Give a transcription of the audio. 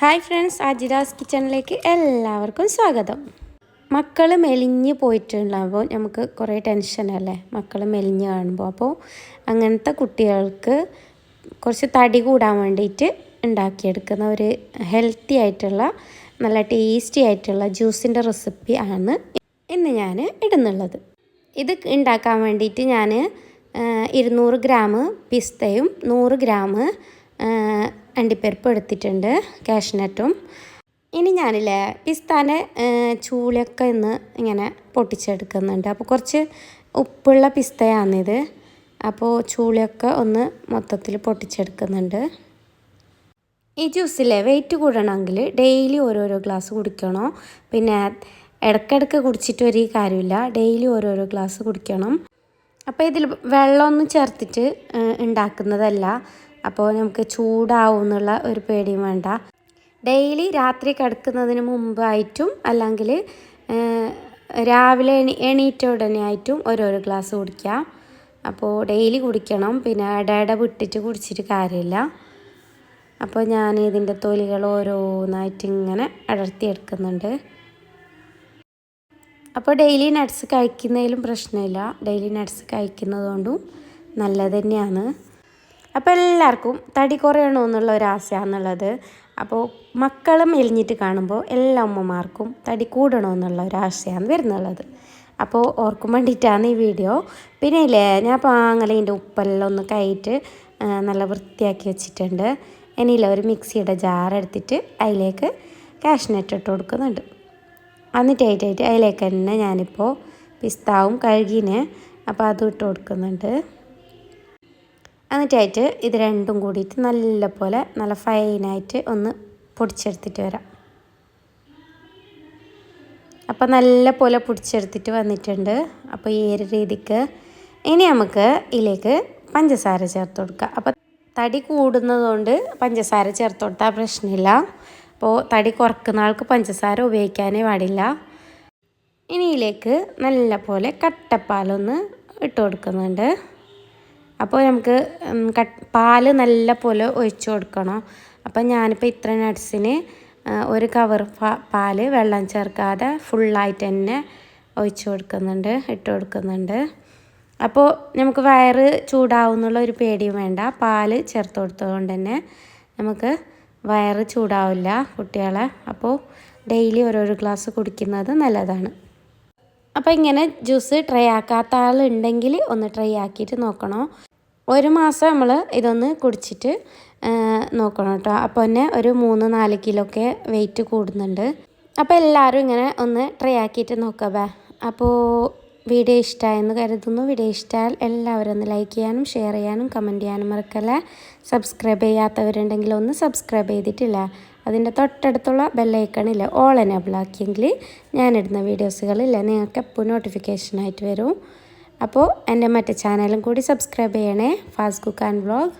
Hi friends അജിരാസ് കിച്ചണിലേക്ക് എല്ലാവർക്കും സ്വാഗതം. മക്കൾ മെലിഞ്ഞ് പോയിട്ടുണ്ടാകുമ്പോൾ നമുക്ക് കുറേ ടെൻഷനല്ലേ മക്കൾ മെലിഞ്ഞ് കാണുമ്പോൾ. അപ്പോൾ അങ്ങനത്തെ കുട്ടികൾക്ക് കുറച്ച് തടി കൂടാൻ വേണ്ടിയിട്ട് ഉണ്ടാക്കിയെടുക്കുന്ന ഒരു ഹെൽത്തി ആയിട്ടുള്ള നല്ല ടേസ്റ്റി ആയിട്ടുള്ള ജ്യൂസിന്റെ റെസിപ്പി ആണ് ഇന്ന് ഞാൻ ഇടുന്നുള്ളത്. ഇത് ഉണ്ടാക്കാൻ വേണ്ടിയിട്ട് ഞാൻ ഇരുന്നൂറ് ഗ്രാം പിസ്തയും നൂറ് ഗ്രാം അണ്ടിപ്പരിപ്പ് എടുത്തിട്ടുണ്ട് കാഷ്നട്ടും ഇനി ഞാനില്ലേ പിസ്താന്റെ ചൂളയൊക്കെ ഇന്ന് ഇങ്ങനെ പൊട്ടിച്ചെടുക്കുന്നുണ്ട്. അപ്പോൾ കുറച്ച് ഉപ്പുള്ള പിസ്തയാണിത്. അപ്പോൾ ചൂളയൊക്കെ ഒന്ന് മൊത്തത്തിൽ പൊട്ടിച്ചെടുക്കുന്നുണ്ട്. ഈ ജ്യൂസിലെ വെയിറ്റ് കൂടണമെങ്കിൽ ഡെയിലി ഓരോരോ ഗ്ലാസ് കുടിക്കണം. പിന്നെ ഇടയ്ക്കിടയ്ക്ക് കുടിച്ചിട്ട് ഒരു കാര്യമില്ല ഡെയിലി ഓരോരോ ഗ്ലാസ് കുടിക്കണം. അപ്പോൾ ഇതിൽ വെള്ളമൊന്നും ചേർത്തിട്ട് ഉണ്ടാക്കുന്നതല്ല. അപ്പോൾ നമുക്ക് ചൂടാവും എന്നുള്ള ഒരു പേടിയും വേണ്ട. ഡെയിലി രാത്രി കിടക്കുന്നതിന് മുമ്പായിട്ടും അല്ലെങ്കിൽ രാവിലെ എണീ എണീറ്റ ഉടനെ ആയിട്ടും ഓരോരോ ഗ്ലാസ് കുടിക്കുക. അപ്പോൾ ഡെയിലി കുടിക്കണം. പിന്നെ ഇടയിട വിട്ടിട്ട് കുടിച്ചിട്ട് കാര്യമില്ല. അപ്പോൾ ഞാൻ ഇതിന്റെ തൊലികൾ ഓരോന്നായിട്ട് ഇങ്ങനെ അടർത്തിയെടുക്കുന്നുണ്ട് അപ്പോൾ ഡെയിലി നട്ട്സ് കഴിക്കുന്നതിലും പ്രശ്നമില്ല. ഡെയിലി നട്ട്സ് കഴിക്കുന്നതുകൊണ്ടും നല്ലത് തന്നെയാണ്. അപ്പോൾ എല്ലാവർക്കും തടി കുറയണോ എന്നുള്ള ഒരു ആശയാന്നുള്ളത്. അപ്പോൾ മക്കളും എലിഞ്ഞിട്ട് കാണുമ്പോൾ എല്ലാ അമ്മമാർക്കും തടി കൂടണോ എന്നുള്ള ഒരു ആശയാണ് വരുന്നുള്ളത്. അപ്പോൾ ഓർക്കും വേണ്ടിയിട്ടാണ് ഈ വീഡിയോ. പിന്നെ ഇല്ലേ ഞാൻ പാങ്ങലേന്റെ ഉപ്പെല്ലാം ഒന്ന് കയറ്റ് നല്ല വൃത്തിയാക്കി വെച്ചിട്ടുണ്ട്. ഇനിയില്ല ഒരു മിക്സിയുടെ ജാർ എടുത്തിട്ട് അതിലേക്ക് കാഷ്നട്ട് ഇട്ട് കൊടുക്കുന്നുണ്ട് എന്നിട്ടായിട്ടായിട്ട് അതിലേക്ക് തന്നെ ഞാനിപ്പോൾ പിസ്താവും കഴുകിന് അപ്പോൾ അതും ഇട്ട് കൊടുക്കുന്നുണ്ട്. എന്നിട്ടായിട്ട് ഇത് രണ്ടും കൂടിയിട്ട് നല്ല പോലെ നല്ല ഫൈനായിട്ട് ഒന്ന് പൊടിച്ചെടുത്തിട്ട് വരാം. അപ്പോൾ നല്ല പോലെ പൊടിച്ചെടുത്തിട്ട് വന്നിട്ടുണ്ട്. അപ്പോൾ ഈ ഒരു രീതിക്ക് ഇനി നമുക്ക് ഇതിലേക്ക് പഞ്ചസാര ചേർത്ത് കൊടുക്കാം. അപ്പോൾ തടി കൂടുന്നതുകൊണ്ട് പഞ്ചസാര ചേർത്ത് കൊടുത്താൽ പ്രശ്നമില്ല. അപ്പോൾ തടി കുറക്കുന്ന ആൾക്ക് പഞ്ചസാര ഉപയോഗിക്കാനേ പാടില്ല. ഇനി ഇതിലേക്ക് നല്ല പോലെ കട്ടപ്പാലൊന്ന് ഇട്ട് കൊടുക്കുന്നുണ്ട്. അപ്പോൾ നമുക്ക് പാൽ നല്ല പോലെ ഒഴിച്ചു കൊടുക്കണം. അപ്പം ഞാനിപ്പോൾ ഇത്ര നട്ട്സിന് ഒരു കവർ പാൽ വെള്ളം ചേർക്കാതെ ഫുള്ളായിട്ട് തന്നെ ഒഴിച്ചു കൊടുക്കുന്നുണ്ട് ഇട്ട് കൊടുക്കുന്നുണ്ട്. അപ്പോൾ നമുക്ക് വയറ് ചൂടാവുന്നുള്ള ഒരു പേടിയും വേണ്ട. പാൽ ചേർത്ത് കൊടുത്തതുകൊണ്ട് തന്നെ നമുക്ക് വയറ് ചൂടാവില്ല കുട്ടികളെ. അപ്പോൾ ഡെയിലി ഓരോരോ ഗ്ലാസ് കുടിക്കുന്നത് നല്ലതാണ്. അപ്പോൾ ഇങ്ങനെ ജ്യൂസ് ട്രൈ ആക്കാത്ത ആളുണ്ടെങ്കിൽ ഒന്ന് ട്രൈ ആക്കിയിട്ട് നോക്കണം? ഒരു മാസം നമ്മൾ ഇതൊന്ന് കുടിച്ചിട്ട് നോക്കണം കേട്ടോ. അപ്പോൾ തന്നെ ഒരു മൂന്ന് നാല് കിലോ ഒക്കെ വെയിറ്റ് കൂടുന്നുണ്ട്. അപ്പോൾ എല്ലാവരും ഇങ്ങനെ ഒന്ന് ട്രൈ ആക്കിയിട്ട് നോക്കാം ബേ അപ്പോൾ വീഡിയോ ഇഷ്ടമായെന്ന് കരുതുന്നു. വീഡിയോ ഇഷ്ടമായാൽ എല്ലാവരും ഒന്ന് ലൈക്ക് ചെയ്യാനും ഷെയർ ചെയ്യാനും കമന്റ് ചെയ്യാനും മറക്കല്ല. സബ്സ്ക്രൈബ് ചെയ്യാത്തവരുണ്ടെങ്കിൽ ഒന്ന് സബ്സ്ക്രൈബ് ചെയ്തിട്ടില്ല. അതിന്റെ തൊട്ടടുത്തുള്ള ബെല്ലൈക്കണില്ല ഓൾ എനേബിൾ ആക്കിയെങ്കിൽ ഞാനിടുന്ന വീഡിയോസുകളില്ല നിങ്ങൾക്ക് എപ്പോൾ നോട്ടിഫിക്കേഷനായിട്ട് വരും. അപ്പോൾ എന്റെ മറ്റേ ചാനലും കൂടി സബ്സ്ക്രൈബ് ചെയ്യണേ ഫാസ്റ്റ് കുക്ക് ആൻഡ് വ്ളോഗ്.